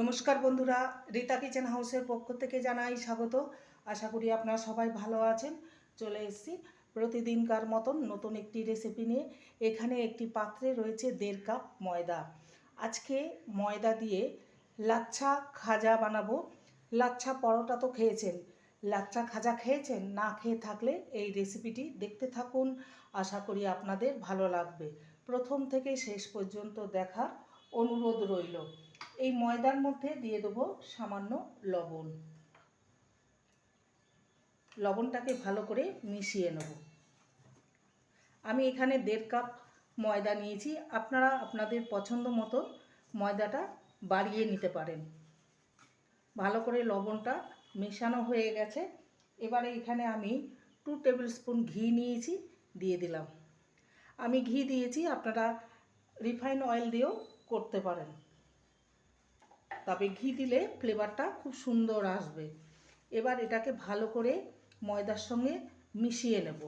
নমস্কার বন্ধুরা, রীতা কিচেন হাউসের পক্ষ থেকে জানাই স্বাগত। আশা করি আপনারা সবাই ভালো আছেন। চলে এসেছি প্রতিদিনকার মতন নতুন একটি রেসিপি নিয়ে। এখানে একটি পাত্রে রয়েছে দেড় কাপ ময়দা। আজকে ময়দা দিয়ে লাচ্ছা খাজা বানাবো। লাচ্ছা পরোটা তো খেয়েছেন। লাচ্ছা খাজা খেয়েছেন? না খেয়ে থাকলে এই রেসিপিটি দেখতে থাকুন। আশা করি আপনাদের ভালো লাগবে। প্রথম থেকে শেষ পর্যন্ত দেখার অনুরোধ রইল। এই ময়দার মধ্যে দিয়ে দেবো সামান্য লবণ। লবণটাকে ভালো করে মিশিয়ে নেব। আমি এখানে দেড় কাপ ময়দা নিয়েছি। আপনারা আপনাদের পছন্দ মতো ময়দাটা বাড়িয়ে নিতে পারেন। ভালো করে লবণটা মেশানো হয়ে গেছে। এবারে এখানে আমি টু টেবিল স্পুন ঘি নিয়েছি, দিয়ে দিলাম। আমি ঘি দিয়েছি, আপনারা রিফাইন অয়েল দিয়েও করতে পারেন। তবে ঘি দিলে ফ্লেভারটা খুব সুন্দর আসবে। এবার এটাকে ভালো করে ময়দার সঙ্গে মিশিয়ে নেব।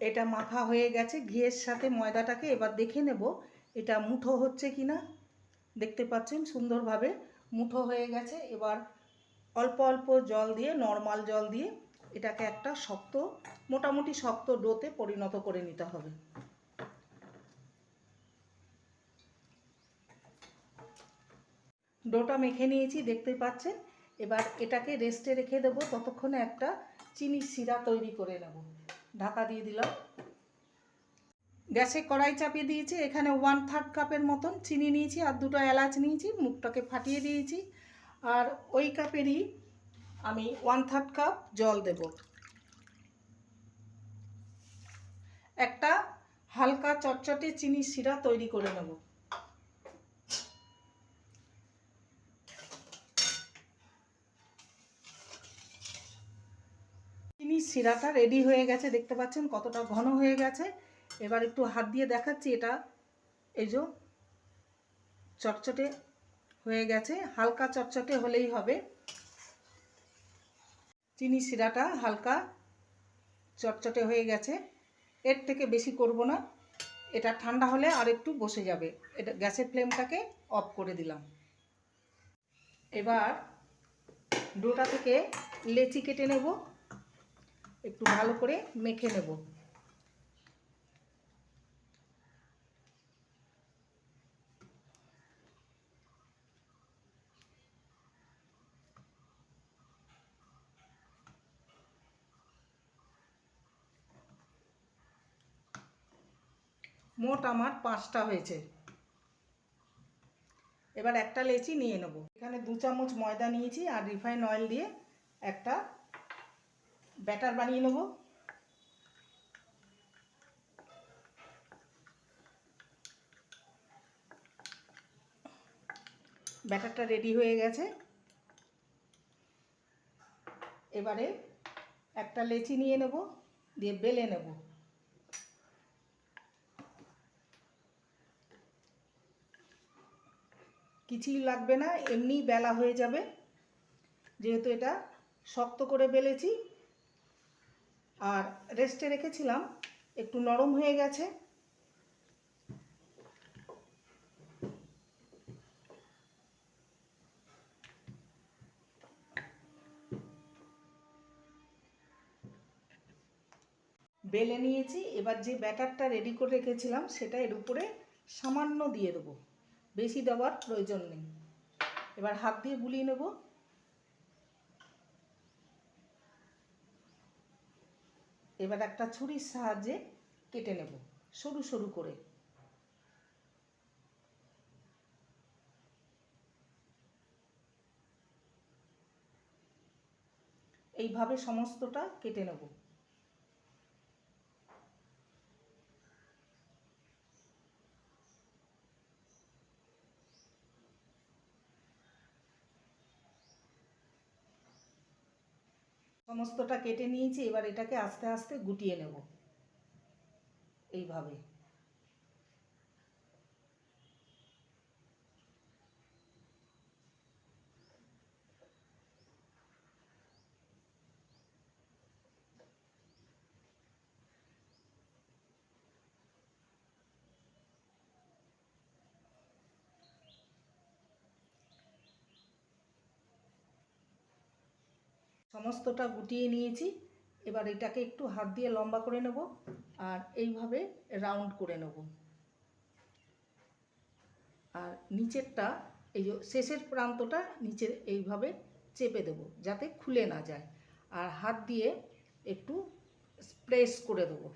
এটা মাখা হয়ে গেছে, ঘিয়ের সাথে ময়দাটাকে এবার দেখে নেব এটা মুঠো হচ্ছে কি না দেখতে পাচ্ছেন সুন্দরভাবে মুঠো হয়ে গেছে। এবার অল্প অল্প জল দিয়ে নর্মাল জল দিয়ে এটাকে একটা শক্ত, মোটামুটি শক্ত ডোতে পরিণত করে নিতে হবে। ডোটা মেখে নিয়েছি, দেখতে পাচ্ছেন? এবার এটাকে রেস্টে রেখে দেবো। ততক্ষণে একটা চিনির শিরা তৈরি করে নেব। ঢাকা দিয়ে দিলাম। গ্যাসে কড়াই চাপিয়ে দিয়েছি। এখানে ওয়ান থার্ড কাপের মতন চিনি নিয়েছি আর দুটো এলাচ নিয়েছি। মুখটাকে ফাটিয়ে দিয়েছি। আর ওই কাপেরই আমি ওয়ান থার্ড কাপ জল দেব। একটা হালকা চটচটে চিনি শিরা তৈরি করে নেব। চিনির শিরাটা রেডি হয়ে গেছে, দেখতে পাচ্ছেন কতটা ঘন হয়ে গেছে। এবার একটু হাত দিয়ে দেখাচ্ছি, এটা এই যে চটচটে হয়ে গেছে, হালকা চটচটে হলেই হবে। চিনি শিরাটা হালকা চটচটে হয়ে গেছে। এর থেকে বেশি করব না। এটা ঠান্ডা হলে আর একটু বসে যাবে। এটা গ্যাসের ফ্লেমটাকে অফ করে দিলাম। এবার ডোটা থেকে লেচি কেটে নেব। একটু ভালো করে মেখে নেব। মোট আমার পাঁচটা হয়েছে। এবার একটা লেচি নিয়ে নেব। এখানে দু চামচ ময়দা নিয়েছি আর রিফাইন অয়েল দিয়ে একটা ব্যাটার বানিয়ে নেব। ব্যাটারটা রেডি হয়ে গেছে। এবারে একটা লেচি নিয়ে নেব, দিয়ে বেলে নেব। কিছুই লাগবে না এমনি বেলা হয়ে যাবে। যেহেতু এটা শক্ত করে বেলেছি। আর রেস্টে রেখেছিলাম, একটু নরম হয়ে গেছে। বেলে নিয়েছি, এবার যে ব্যাটারটা রেডি করে রেখেছিলাম, সেটা এর উপরে সামান্য দিয়ে দেবো। বেশি দেওয়ার প্রয়োজন নেই। এবার হাত দিয়ে বুলিয়ে নেব। এবার একটা ছুরির সাহায্যে কেটে নেব, সরু সরু করে। এইভাবে সমস্তটা কেটে নেব। সমস্তটা কেটে নিয়েছি এবার এটাকে আস্তে আস্তে গুটিয়ে নেব। এইভাবে। সমস্তটা গুটিয়ে নিয়েছি। এবার এটাকে একটু হাত দিয়ে লম্বা করে নেব আর এইভাবে রাউন্ড করে নেব। আর নিচেরটা, এই যে শেষের প্রান্তটা নিচে এইভাবে চেপে দেবো যাতে খুলে না যায়। আর হাত দিয়ে একটু প্রেস করে দেবো।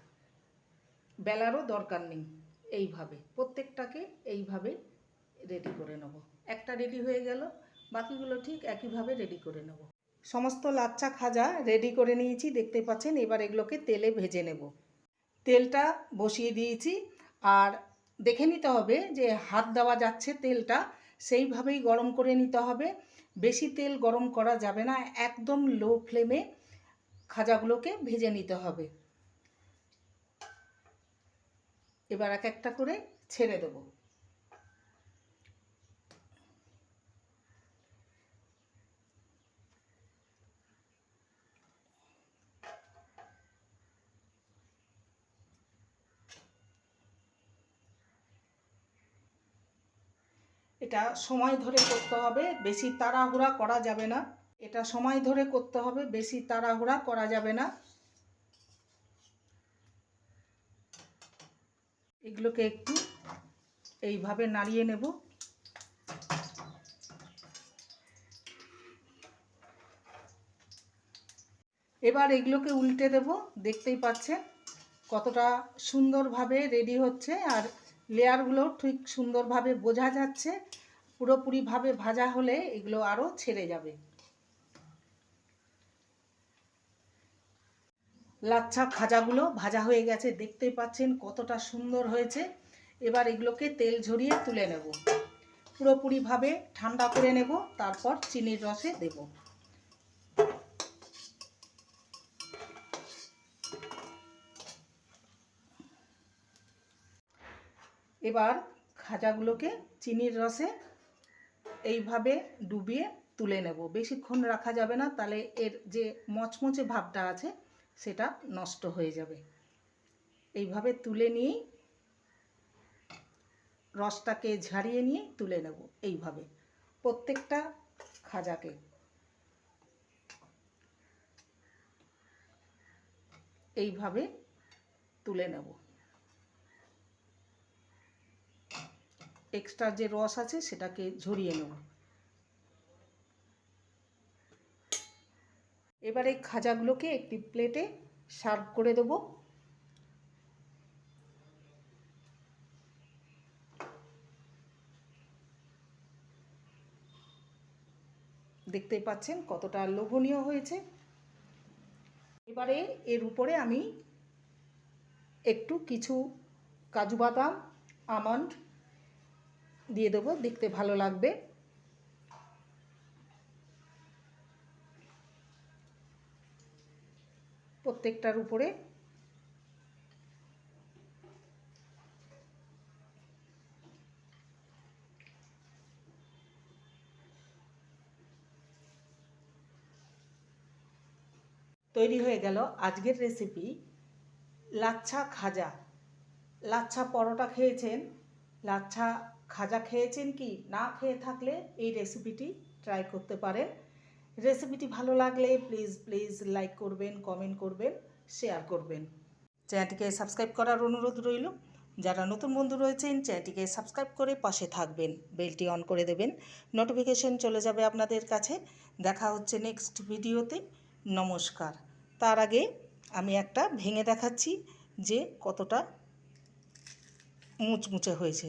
বেলারও দরকার নেই এইভাবে। প্রত্যেকটাকে এইভাবে রেডি করে নেব। একটা রেডি হয়ে গেল, বাকিগুলো ঠিক একইভাবে রেডি করে নেব। সমস্ত লাচ্চা খাজা রেডি করে নিয়েছি। দেখতে পাচ্ছেন, এবার এগুলোকে তেলে ভেজে নেব। তেলটা বসিয়ে দিয়েছি। আর দেখে নিতে হবে যে হাত দেওয়া যাচ্ছে তেলটা, সেইভাবেই গরম করে নিতে হবে। বেশি তেল গরম করা যাবে না, একদম লো ফ্লেমে খাজাগুলোকে ভেজে নিতে হবে। এবার এক একটা করে ছেড়ে দেবো। এটা সময় ধরে করতে হবে, বেশি তাড়াহুড়া করা যাবে না। এটা সময় ধরে করতে হবে, বেশি তাড়াহুড়া করা যাবে না। এগুলোকে একটু এইভাবে নাড়িয়ে নেব। এবার এগুলোকে উল্টে দেব, দেখতেই পাচ্ছেন কতটা সুন্দরভাবে রেডি হচ্ছে আর লেয়ারগুলো ঠিক সুন্দরভাবে বোঝা যাচ্ছে। পুরোপুরিভাবে ভাজা হলে এগুলো আরও ছেড়ে যাবে। লাচ্ছা খাজাগুলো ভাজা হয়ে গেছে, দেখতেই পাচ্ছেন কতটা সুন্দর হয়েছে। এবার এগুলোকে তেল ঝরিয়ে তুলে নেব। পুরোপুরিভাবে ঠান্ডা করে নেব, তারপর চিনির রসে দেব। এবার খাজাগুলোকে চিনির রসে এইভাবে ডুবিয়ে তুলে নেব। বেশিক্ষণ রাখা যাবে না, তাহলে এর যে মচমচে ভাবটা আছে, সেটা নষ্ট হয়ে যাবে। এইভাবে তুলে নিয়েই রসটাকে ঝাড়িয়ে নিয়ে তুলে নেব এইভাবে, প্রত্যেকটা খাজাকে। এইভাবে তুলে নেব। এক্সট্রা যে রস আছে সেটাকে ঝরিয়ে নেব। এবার খাজাগুলোকে একটি প্লেটে সার্ভ করে দেব। দেখতেই পাচ্ছেন কতটা লোভনীয় হয়েছে। এবারে এর উপরে আমি একটু কিছু কাজু বাদাম, আমন্ড দিয়ে দেবো, দেখতে ভালো লাগবে। প্রত্যেকটার উপরে। তৈরি হয়ে গেল আজকের রেসিপি লাচ্ছা খাজা। লাচ্ছা পরোটা খেয়েছেন লাচ্ছা খাজা খেয়েছেন কি? না খেয়ে থাকলে এই রেসিপিটি ট্রাই করতে পারেন। রেসিপিটি ভালো লাগলে প্লিজ প্লিজ লাইক করবেন কমেন্ট করবেন শেয়ার করবেন। চ্যানেলটিকে সাবস্ক্রাইব করার অনুরোধ রইল। যারা নতুন বন্ধু রয়েছেন চ্যানেলটিকে সাবস্ক্রাইব করে পাশে থাকবেন বেলটি অন করে দেবেন। নোটিফিকেশন চলে যাবে আপনাদের কাছে। দেখা হচ্ছে নেক্সট ভিডিওতে নমস্কার। তার আগে আমি একটা ভেঙে দেখাচ্ছি যে কতটা মুচমুচে হয়েছে।